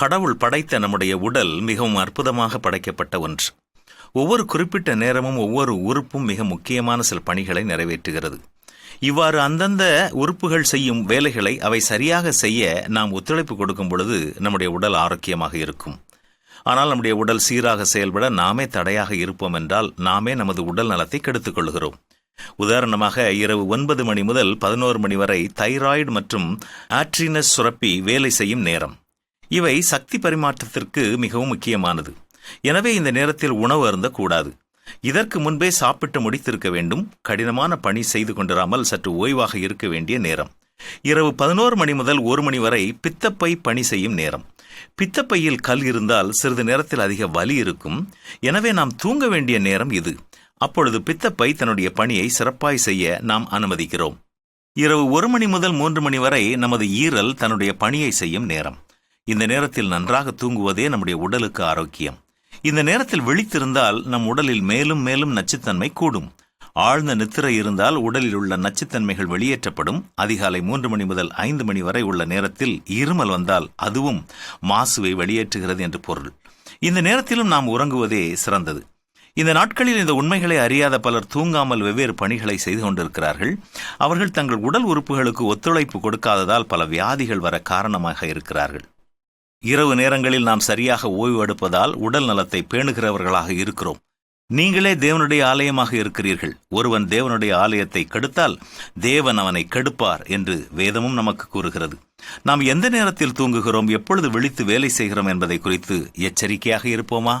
கடவுள் படைத்த நம்முடைய உடல் மிகவும் அற்புதமாக படைக்கப்பட்ட ஒன்று. ஒவ்வொரு குறிப்பிட்ட நேரமும் ஒவ்வொரு உறுப்பும் மிக முக்கியமான சில பணிகளை நிறைவேற்றுகிறது. இவ்வாறு அந்தந்த உறுப்புகள் செய்யும் வேலைகளை அவை சரியாக செய்ய நாம் ஒத்துழைப்பு கொடுக்கும் பொழுது நம்முடைய உடல் ஆரோக்கியமாக இருக்கும். ஆனால் நம்முடைய உடல் சீராக செயல்பட நாமே தடையாக இருப்போம் என்றால் நாமே நமது உடல் நலத்தை கெடுத்துக் கொள்கிறோம் உதாரணமாக இரவு ஒன்பது மணி முதல் பதினோரு மணி வரை தைராய்டு மற்றும் ஆட்ரினஸ் சுரப்பி வேலை செய்யும் நேரம். இவை சக்தி பரிமாற்றத்திற்கு மிகவும் முக்கியமானது. எனவே இந்த நேரத்தில் உணவு அருந்தக்கூடாது. இதற்கு முன்பே சாப்பிட்டு முடித்திருக்க வேண்டும். கடினமான பணி செய்து கொண்டிராமல் சற்று ஓய்வாக இருக்க வேண்டிய நேரம். இரவு பதினோரு மணி முதல் ஒரு மணி வரை பித்தப்பை பணி செய்யும் நேரம். பித்தப்பையில் கல் இருந்தால் சிறிது நேரத்தில் அதிக வலி இருக்கும். எனவே நாம் தூங்க வேண்டிய நேரம் இது. அப்பொழுது பித்தப்பை தன்னுடைய பணியை சிறப்பாய் செய்ய நாம் அனுமதிக்கிறோம். இரவு ஒரு மணி முதல் மூன்று மணி வரை நமது ஈரல் தன்னுடைய பணியை செய்யும் நேரம். இந்த நேரத்தில் நன்றாக தூங்குவதே நம்முடைய உடலுக்கு ஆரோக்கியம். இந்த நேரத்தில் விழித்திருந்தால் நம் உடலில் மேலும் மேலும் நச்சுத்தன்மை கூடும். ஆழ்ந்த நித்திரை இருந்தால் உடலில் உள்ள நச்சுத்தன்மைகள் வெளியேற்றப்படும். அதிகாலை மூன்று மணி முதல் ஐந்து மணி வரை உள்ள நேரத்தில் இருமல் வந்தால் அதுவும் மாசுவை வெளியேற்றுகிறது என்று பொருள். இந்த நேரத்திலும் நாம் உறங்குவதே சிறந்தது. இந்த நாட்களில் இந்த உண்மைகளை அறியாத பலர் தூங்காமல் வெவ்வேறு பணிகளை செய்து கொண்டிருக்கிறார்கள். அவர்கள் தங்கள் உடல் உறுப்புகளுக்கு ஒத்துழைப்பு கொடுக்காததால் பல வியாதிகள் வர காரணமாக இருக்கிறார்கள். இரவு நேரங்களில் நாம் சரியாக ஓய்வு எடுப்பதால் உடல் நலத்தை பேணுகிறவர்களாக இருக்கிறோம். நீங்களே தேவனுடைய ஆலயமாக இருக்கிறீர்கள். ஒருவன் தேவனுடைய ஆலயத்தை கெடுத்தால் தேவன் அவனை கெடுப்பார் என்று வேதமும் நமக்கு கூறுகிறது. நாம் எந்த நேரத்தில் தூங்குகிறோம் எப்பொழுது விழித்து வேலை செய்கிறோம் என்பதை குறித்து எச்சரிக்கையாக இருப்போமா?